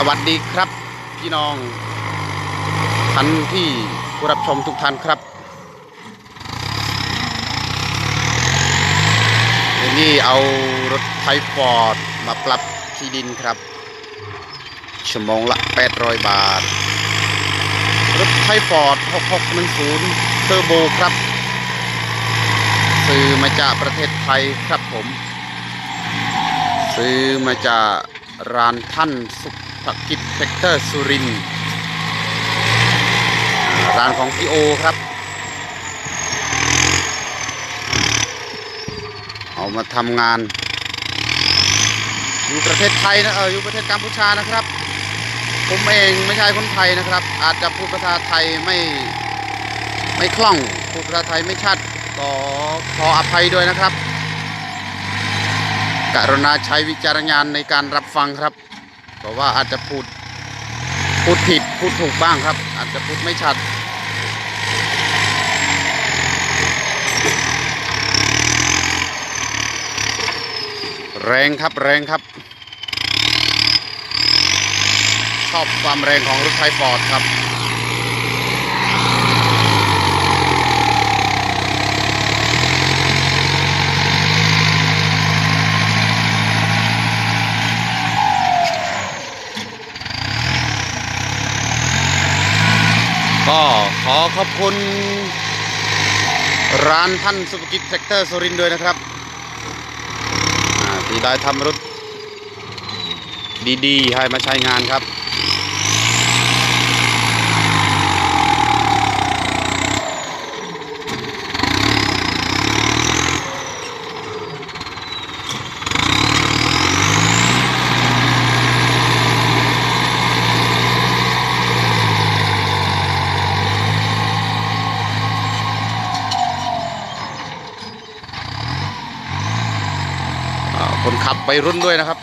สวัสดีครับพี่น้องท่านที่ผู้รับชมทุกท่านครับเดี๋ยวนี้เอารถไทฟอร์ดมาปรับที่ดินครับ ชั่วโมงละ 800 บาท รถไทฟอร์ด 6610 เทอร์โบครับ ซื้อมาจากประเทศไทยครับผม ซื้อมาจากร้านท่านสุ ภกิจเฟกเตอร์สุรินร้านของพี่โอครับ เอามาทำงาน อยู่ประเทศไทยนะเอออยู่ประเทศกัมพูชานะครับ ผมเองไม่ใช่คนไทยนะครับ อาจจะพูดภาษาไทยไม่ไม่คล่องพูดภาษาไทยไม่ชัดก็ขออภัยด้วยนะครับกรุณาใช้วิจารณญาณในการรับฟังครับ ราะว่าอาจจะพูดพูดผิดพูดถูกบ้างครับ อาจจะพูดไม่ชัด แรงครับแรงครับ ชอบความแรงของรถไฟฟอร์ดครับ ขอขอบคุณ ร้านท่านสุภกิจเซกเตอร์สุรินด้วยนะครับที่ได้ทำรถดีๆ ให้มาใช้งานครับ คนขับไปรุ่นด้วยนะครับ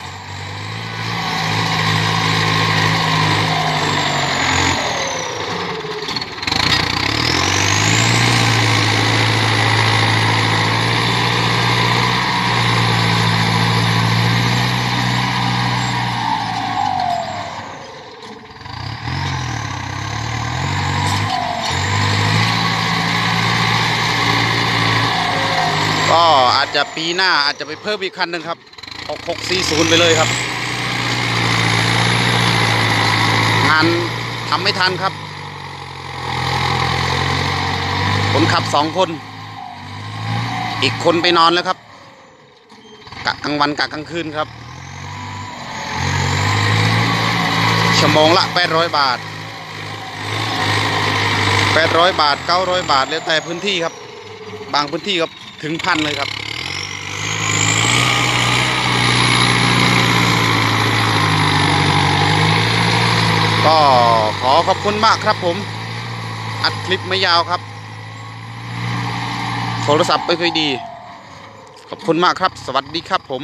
ก็ อาจจะปีหน้าอาจจะไปเพิ่มอีกคันหนึ่งครับ 6640 ไปเลยครับ งานทำไม่ทันครับคนขับสองคน อีกคนไปนอนแล้วครับกะกลางวันกะกลางคืนครับ ชั่วโมงละ 800 บาท 800 บาท 900 บาท แล้วแต่พื้นที่ครับ บางพื้นที่ก็ถึงพันเลยครับ ก็ขอขอบคุณมากครับผม อัดคลิปไม่ยาวครับ โทรศัพท์ไม่ค่อยดี ขอบคุณมากครับ สวัสดีครับผม